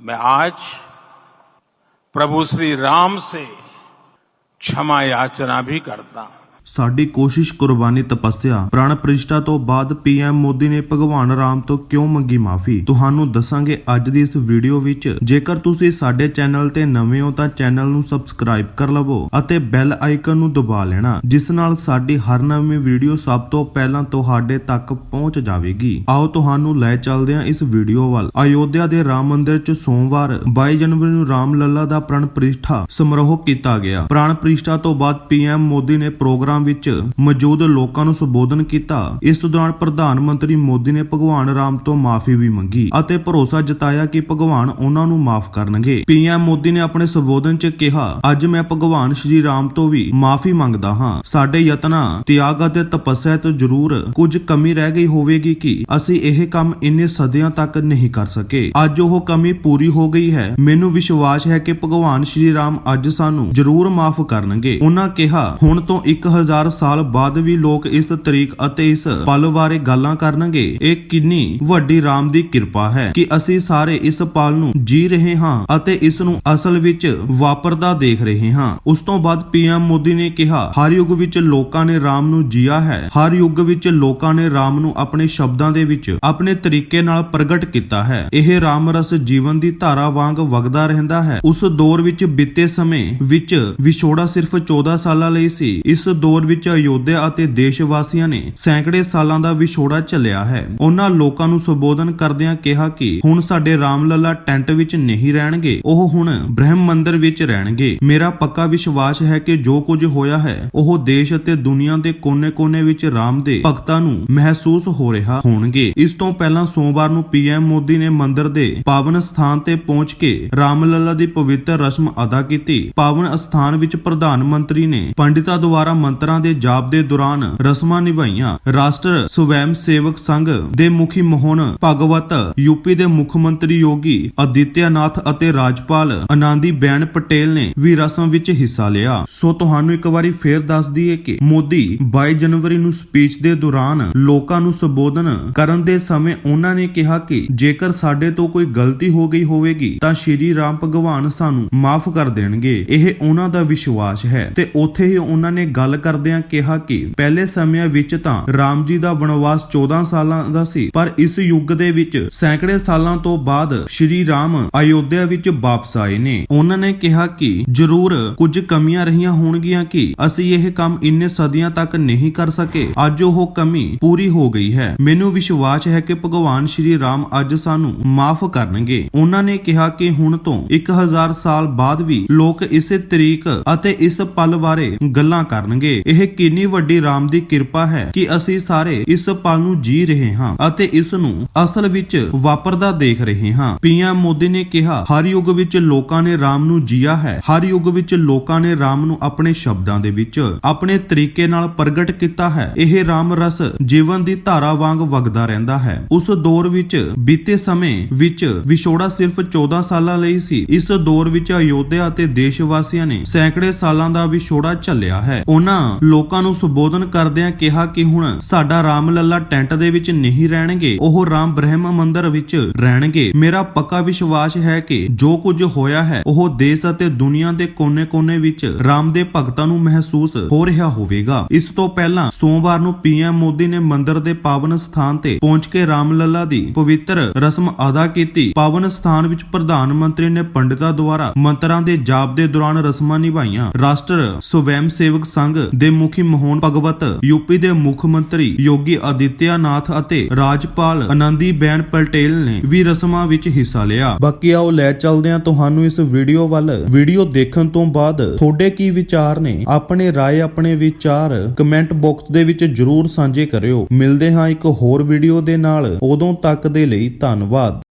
मैं आज प्रभु श्री राम से क्षमा याचना भी करता हूं ਸਾਡੀ ਕੋਸ਼ਿਸ਼ ਕੁਰਬਾਨੀ ਤਪੱਸਿਆ। ਪ੍ਰਾਣ ਪ੍ਰਿਸ਼ਟਾ ਤੋਂ ਬਾਅਦ ਪੀਐਮ ਮੋਦੀ ਨੇ ਭਗਵਾਨ ਰਾਮ ਤੋਂ ਕਿਉਂ ਮੰਗੀ ਮਾਫੀ? ਤੁਹਾਨੂੰ ਦੱਸਾਂਗੇ ਅੱਜ ਦੀ ਇਸ ਵੀਡੀਓ ਵਿੱਚ। ਜੇਕਰ ਤੁਸੀਂ ਸਾਡੇ ਚੈਨਲ ਤੇ ਨਵੇਂ ਹੋ ਤਾਂ ਚੈਨਲ ਨੂੰ ਸਬਸਕ੍ਰਾਈਬ ਕਰ ਲਵੋ ਅਤੇ ਬੈਲ ਆਈਕਨ ਨੂੰ ਦਬਾ ਲੈਣਾ, ਜਿਸ ਨਾਲ ਸਾਡੀ ਹਰ ਨਵੀਂ ਵੀਡੀਓ ਸਭ ਤੋਂ ਪਹਿਲਾਂ ਤੁਹਾਡੇ ਤੱਕ ਪਹੁੰਚ ਜਾਵੇਗੀ। ਆਓ ਤੁਹਾਨੂੰ ਲੈ ਚੱਲਦੇ ਹਾਂ ਇਸ ਵੀਡੀਓ ਵੱਲ। ਅਯੋਧਿਆ ਦੇ ਰਾਮ ਮੰਦਿਰ 'ਚ ਸੋਮਵਾਰ 22 ਜਨਵਰੀ ਨੂੰ ਰਾਮ ਲੱਲਾ ਦਾ ਪ੍ਰਣ ਪ੍ਰਤਿਸ਼ਠਾ ਸਮਾਰੋਹ ਕੀਤਾ ਗਿਆ। ਪ੍ਰਾਣ ਪ੍ਰਤਿਸ਼ਠਾ ਤੋਂ ਬਾਅਦ ਪੀਐਮ ਮੋਦੀ ਨੇ ਪ੍ਰੋਗਰਾਮ ਵਿੱਚ ਮੌਜੂਦ ਲੋਕਾਂ ਨੂੰ ਸੰਬੋਧਨ ਕੀਤਾ, ਇਸ ਦੌਰਾਨ ਪ੍ਰਧਾਨ ਮੰਤਰੀ ਮੋਦੀ ਨੇ ਭਗਵਾਨ ਰਾਮ ਤੋਂ ਮਾਫੀ ਵੀ ਮੰਗੀ ਅਤੇ ਭਰੋਸਾ ਜਤਾਇਆ ਕਿ ਭਗਵਾਨ ਉਹਨਾਂ ਨੂੰ ਮਾਫ ਕਰਨਗੇ। ਪੀਐਮ ਮੋਦੀ ਨੇ ਆਪਣੇ ਸੰਬੋਧਨ 'ਚ ਕਿਹਾ, ਅੱਜ ਮੈਂ ਭਗਵਾਨ ਸ਼੍ਰੀ ਰਾਮ ਤੋਂ ਵੀ ਮਾਫੀ ਮੰਗਦਾ ਹਾਂ। ਸਾਡੇ ਯਤਨਾਂ, ਤਿਆਗ ਅਤੇ ਤਪੱਸਿਆ ਤੋਂ ਜ਼ਰੂਰ ਕੁਝ ਕਮੀ ਰਹਿ ਗਈ ਹੋਵੇਗੀ ਕਿ ਅਸੀਂ ਇਹ ਕੰਮ ਇੰਨੇ ਸਦੀਆਂ ਤੱਕ ਨਹੀਂ ਕਰ ਸਕੇ। ਅੱਜ ਉਹ ਕਮੀ ਪੂਰੀ ਹੋ ਗਈ ਹੈ। ਮੈਨੂੰ ਵਿਸ਼ਵਾਸ ਹੈ ਕਿ ਭਗਵਾਨ ਸ਼੍ਰੀ ਰਾਮ ਅੱਜ ਸਾਨੂੰ ਜ਼ਰੂਰ ਮਾਫ ਕਰਨਗੇ। ਉਹਨਾਂ ਕਿਹਾ, ਹੁਣ ਤੋਂ 1000 ਸਾਲ ਬਾਅਦ ਵੀ ਲੋਕ ਇਸ ਤਰੀਕ ਅਤੇ ਇਸ ਪਲ ਬਾਰੇ ਗੱਲਾਂ ਕਰਨਗੇ। ਇਹ ਕਿੰਨੀ ਵੱਡੀ ਰਾਮ ਦੀ ਕਿਰਪਾ ਹੈ ਕਿ ਅਸੀਂ ਸਾਰੇ ਇਸ ਪਲ ਨੂੰ ਜੀ ਰਹੇ ਹਾਂ ਅਤੇ ਇਸ ਨੂੰ ਅਸਲ ਵਿੱਚ ਵਾਪਰਦਾ ਦੇਖ ਰਹੇ ਹਾਂ। ਉਸ ਤੋਂ ਬਾਅਦ ਪੀਐਮ ਮੋਦੀ ਨੇ ਕਿਹਾ, ਹਰ ਯੁੱਗ ਵਿੱਚ ਲੋਕਾਂ ਨੇ ਰਾਮ ਨੂੰ ਜੀਆ ਹੈ। ਹਰ ਯੁੱਗ ਵਿੱਚ ਲੋਕਾਂ ਨੇ ਰਾਮ ਨੂੰ ਆਪਣੇ ਸ਼ਬਦਾਂ ਦੇ ਵਿੱਚ ਆਪਣੇ ਤਰੀਕੇ ਨਾਲ ਪ੍ਰਗਟ ਕੀਤਾ ਹੈ। ਇਹ ਰਾਮ ਰਸ ਜੀਵਨ ਦੀ ਧਾਰਾ ਵਾਂਗ ਵਗਦਾ ਰਹਿੰਦਾ ਹੈ। ਉਸ ਦੌਰ ਵਿੱਚ ਬੀਤੇ ਸਮੇਂ ਵਿੱਚ ਵਿਛੋੜਾ ਸਿਰਫ 14 ਸਾਲਾਂ ਲਈ ਸੀ। ਇਸ ਦੌਰ ਵਿੱਚ ਅਯੋਧਿਆ ਅਤੇ ਦੇਸ਼ ਵਾਸੀਆਂ ਨੇ ਸੈਂਕੜੇ ਸਾਲਾਂ ਦਾ ਵਿਛੋੜਾ ਝੱਲਿਆ ਹੈ। ਉਹਨਾਂ ਲੋਕਾਂ ਨੂੰ ਸੰਬੋਧਨ ਕਰਦਿਆਂ ਕਿਹਾ ਕਿ ਹੁਣ ਸਾਡੇ ਰਾਮ ਲੱਲਾ ਟੈਂਟ ਵਿੱਚ ਨਹੀਂ ਰਹਿਣਗੇ, ਉਹ ਹੁਣ ਬ੍ਰਹਮ ਮੰਦਿਰ ਵਿੱਚ ਰਹਿਣਗੇ। ਮੇਰਾ ਪੱਕਾ ਵਿਸ਼ਵਾਸ ਹੈ ਕਿ ਜੋ ਕੁਝ ਹੋਇਆ ਹੈ, ਉਹ ਦੇਸ਼ ਅਤੇ ਦੁਨੀਆ ਦੇ ਕੋਨੇ-ਕੋਨੇ ਵਿੱਚ ਰਾਮ ਦੇ ਭਗਤਾਂ ਨੂੰ ਮਹਿਸੂਸ ਹੋ ਰਿਹਾ ਹੋਣਗੇ। ਇਸ ਤੋਂ ਪਹਿਲਾਂ ਸੋਮਵਾਰ ਨੂੰ ਪੀਐਮ ਮੋਦੀ ਨੇ ਮੰਦਿਰ ਦੇ ਪਾਵਨ ਸਥਾਨ ਤੇ ਪਹੁੰਚ ਕੇ ਰਾਮ ਲੱਲਾ ਦੀ ਪਵਿੱਤਰ ਰਸਮ ਅਦਾ ਕੀਤੀ। ਪਾਵਨ ਸਥਾਨ ਵਿੱਚ ਪ੍ਰਧਾਨ ਮੰਤਰੀ ਨੇ ਪੰਡਿਤਾਂ ਦੁਆਰਾ ਮੰਤਰਾਂ ਦੇ ਜਾਪ ਦੇ ਦੌਰਾਨ ਰਸਮਾਂ ਨਿਭਾਈਆਂ। ਰਾਸ਼ਟਰ ਸਵੈਮ ਸੇਵਕ ਸੰਘ ਦੇ ਮੁਖੀ ਮੋਹਨ ਭਗਵਤ ਯੂਪੀ ਦੇ ਮੁੱਖ ਮੰਤਰੀ ਯੋਗੀ ਆਦਿੱਤਿਆਨਾਥ ਅਤੇ ਰਾਜਪਾਲ ਆਨੰਦੀ ਬੈਨ ਪਟੇਲ ਨੇ ਵੀ ਰਸਮ ਵਿੱਚ ਹਿੱਸਾ ਲਿਆ। ਸੋ ਤੁਹਾਨੂੰ ਇੱਕ ਵਾਰੀ ਫੇਰ ਦੱਸ ਦਈਏ ਕਿ ਮੋਦੀ 22 ਜਨਵਰੀ ਨੂੰ ਸਪੀਚ ਦੇ ਦੌਰਾਨ ਲੋਕਾਂ ਨੂੰ ਸੰਬੋਧਨ ਕਰਨ ਦੇ ਸਮੇਂ ਉਹਨਾਂ ਨੇ ਕਿਹਾ ਕਿ ਜੇਕਰ ਸਾਡੇ ਤੋਂ ਕੋਈ ਗਲਤੀ ਹੋ ਗਈ ਹੋਵੇਗੀ, ਤਾਂ ਸ਼੍ਰੀ ਰਾਮ ਭਗਵਾਨ ਸਾਨੂੰ ਮਾਫ ਕਰ ਦੇਣਗੇ। ਇਹ ਉਹਨਾਂ ਦਾ ਵਿਸ਼ਵਾਸ ਹੈ ਤੇ ਉੱਥੇ ਹੀ ਉਹਨਾਂ ਨੇ ਗੱਲ ਕਰਦਿਆਂ ਕਿਹਾ ਕਿ ਪਹਿਲੇ ਸਮਿਆਂ ਵਿੱਚ ਤਾਂ ਰਾਮ ਜੀ ਦਾ ਵਣਵਾਸ 14 ਸਾਲਾਂ ਦਾ ਸੀ, ਪਰ ਇਸ ਯੁੱਗ ਦੇ ਵਿੱਚ ਸੈਂਕੜੇ ਸਾਲਾਂ ਤੋਂ ਬਾਅਦ ਸ਼੍ਰੀ ਰਾਮ ਅਯੋਧਿਆ ਵਿੱਚ ਵਾਪਸ ਆਏ ਨੇ। ਉਹਨਾਂ ਨੇ ਕਿਹਾ ਕਿ ਜ਼ਰੂਰ ਕੁਝ ਕਮੀਆਂ ਰਹੀਆਂ ਹੋਣਗੀਆਂ ਕਿ ਅਸੀਂ ਇਹ ਕੰਮ ਇੰਨੇ ਸਦੀਆਂ ਤੱਕ ਨਹੀਂ ਕਰ ਸਕੇ। ਅੱਜ ਉਹ ਕਮੀ ਪੂਰੀ ਹੋ ਗਈ ਹੈ। ਮੈਨੂੰ ਵਿਸ਼ਵਾਸ ਹੈ ਕਿ ਭਗਵਾਨ ਸ਼੍ਰੀ ਰਾਮ ਅੱਜ ਸਾਨੂੰ ਮਾਫ ਕਰਨਗੇ। ਉਹਨਾਂ ਨੇ ਕਿਹਾ ਕਿ ਹੁਣ ਤੋਂ 1000 ਸਾਲ ਬਾਅਦ ਵੀ ਲੋਕ ਇਸੇ ਤਰੀਕ ਅਤੇ ਇਸ ਪਲ ਬਾਰੇ ਗੱਲਾਂ ਕਰਨਗੇ। ਇਹ ਕਿੰਨੀ ਵੱਡੀ ਰਾਮ ਦੀ ਕਿਰਪਾ ਹੈ ਕਿ ਅਸੀਂ ਸਾਰੇ ਇਸ ਪਲ ਨੂੰ ਜੀ ਰਹੇ ਹਾਂ ਅਤੇ ਇਸ ਨੂੰ ਅਸਲ ਵਿੱਚ ਵਾਪਰਦਾ ਦੇਖ ਰਹੇ ਹਾਂ। ਪੀਐਮ ਮੋਦੀ ਨੇ ਕਿਹਾ, ਹਰ ਯੁੱਗ ਵਿੱਚ ਲੋਕਾਂ ਨੇ ਰਾਮ ਨੂੰ ਜੀਆ ਹੈ। ਹਰ ਯੁੱਗ ਵਿੱਚ ਲੋਕਾਂ ਨੇ ਰਾਮ ਨੂੰ ਆਪਣੇ ਸ਼ਬਦਾਂ ਦੇ ਵਿੱਚ ਆਪਣੇ ਤਰੀਕੇ ਨਾਲ ਪ੍ਰਗਟ ਕੀਤਾ ਹੈ। ਇਹ ਰਾਮ ਰਸ ਜੀਵਨ ਦੀ ਧਾਰਾ ਵਾਂਗ ਵਗਦਾ ਰਹਿੰਦਾ ਹੈ। ਉਸ ਦੌਰ ਵਿੱਚ ਬੀਤੇ ਸਮੇਂ ਵਿੱਚ ਵਿਛੋੜਾ ਸਿਰਫ 14 ਸਾਲਾਂ ਲਈ ਸੀ। ਇਸ ਦੌਰ ਵਿੱਚ ਅਯੋਧਿਆ ਅਤੇ ਦੇਸ਼ ਵਾਸੀਆਂ ਨੇ ਸੈਂਕੜੇ ਸਾਲਾਂ ਦਾ ਵਿਛੋੜਾ ਝੱਲਿਆ ਹੈ। ਉਹਨਾਂ ਲੋਕਾਂ ਨੂੰ ਸੰਬੋਧਨ ਕਰਦਿਆਂ ਕਿਹਾ ਕਿ ਹੁਣ ਸਾਡਾ ਰਾਮ ਲੱਲਾ ਟੈਂਟ ਦੇ ਵਿੱਚ ਨਹੀਂ ਰਹਿਣਗੇ, ਉਹ ਰਾਮ ਬ੍ਰਹਮ ਮੰਦਿਰ ਵਿੱਚ ਰਹਿਣਗੇ। ਮੇਰਾ ਪੱਕਾ ਵਿਸ਼ਵਾਸ ਹੈ ਕਿ ਜੋ ਕੁਝ ਹੋਇਆ ਹੈ, ਉਹ ਦੇਸ਼ ਅਤੇ ਦੁਨੀਆ ਦੇ ਕੋਨੇ-ਕੋਨੇ ਵਿੱਚ ਰਾਮ ਦੇ ਭਗਤਾਂ ਨੂੰ ਮਹਿਸੂਸ ਹੋ ਰਿਹਾ ਹੋਵੇਗਾ। ਇਸ ਤੋਂ ਪਹਿਲਾਂ ਸੋਮਵਾਰ ਨੂੰ ਪੀਐਮ ਮੋਦੀ ਨੇ ਮੰਦਿਰ ਦੇ ਪਾਵਨ ਸਥਾਨ ਤੇ ਪਹੁੰਚ ਕੇ ਰਾਮ ਲੱਲਾ ਦੀ ਪਵਿੱਤਰ ਰਸਮ ਅਦਾ ਕੀਤੀ। ਪਾਵਨ ਸਥਾਨ ਵਿੱਚ ਪ੍ਰਧਾਨ ਮੰਤਰੀ ਨੇ ਪੰਡਿਤਾਂ ਦੁਆਰਾ ਮੰਤਰਾਂ ਦੇ ਜਾਪ ਦੇ ਦੌਰਾਨ ਰਸਮਾਂ ਨਿਭਾਈਆਂ। ਰਾਸ਼ਟਰ ਸਵੈਮ ਸੇਵਕ ਸੰਘ ਦੇ ਮੁਖੀ ਮੋਹਨ ਭਗਵਤ ਯੂਪੀ ਦੇ ਮੁੱਖ ਮੰਤਰੀ ਯੋਗੀ ਆਦਿੱਤਿਆਨਾਥ ਅਤੇ ਰਾਜਪਾਲ ਆਨੰਦੀ ਬੈਨ ਪਟੇਲ ਨੇ ਵੀ ਰਸਮਾਂ ਵਿੱਚ ਹਿੱਸਾ ਲਿਆ ਬਾਕੀ ਆਓ ਲੈ ਚੱਲਦੇ ਹਾਂ ਤੁਹਾਨੂੰ ਇਸ ਵੀਡੀਓ ਵੱਲ ਵੀਡੀਓ ਦੇਖਣ ਤੋਂ ਬਾਅਦ ਤੁਹਾਡੇ ਕੀ ਵਿਚਾਰ ਨੇ ਆਪਣੇ رائے ਆਪਣੇ ਵਿਚਾਰ ਕਮੈਂਟ ਬਾਕਸ ਦੇ ਵਿੱਚ ਜਰੂਰ ਸਾਂਝੇ ਕਰਿਓ ਮਿਲਦੇ ਹਾਂ ਇੱਕ ਹੋਰ ਵੀਡੀਓ ਦੇ ਨਾਲ ਉਦੋਂ ਤੱਕ ਦੇ ਲਈ ਧੰਨਵਾਦ